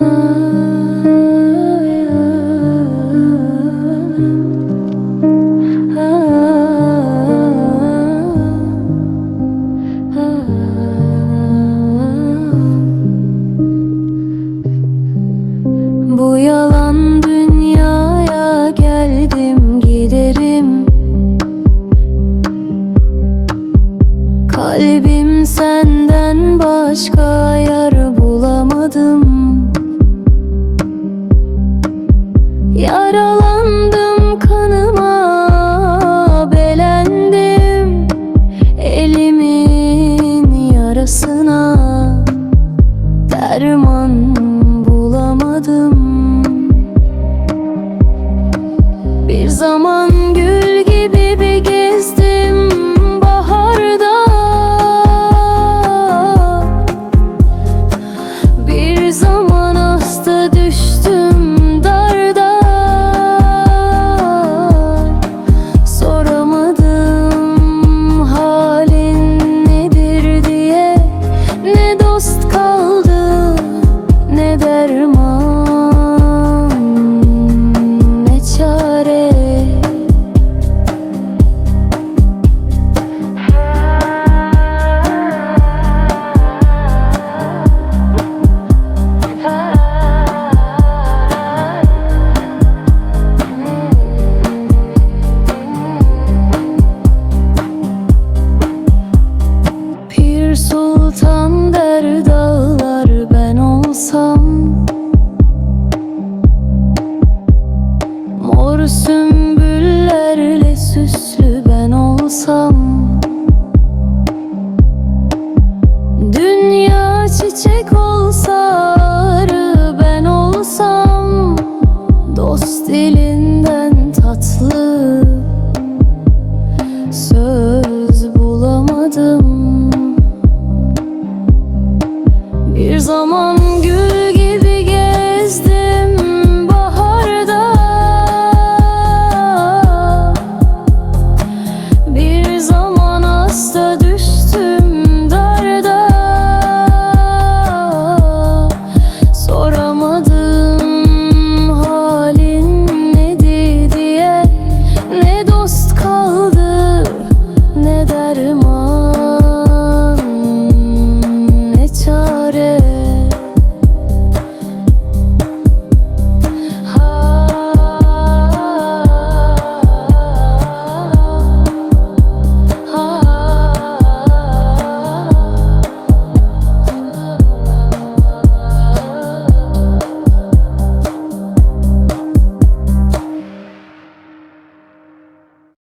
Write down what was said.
Bu yalan dünyaya geldim giderim. Kalbim senden başka Yaralandım kanıma belendim Elimin yarasına. Derman Çiçek olsa arı ben olsam Dost elinden tatlı söz bulamadım. Bir zaman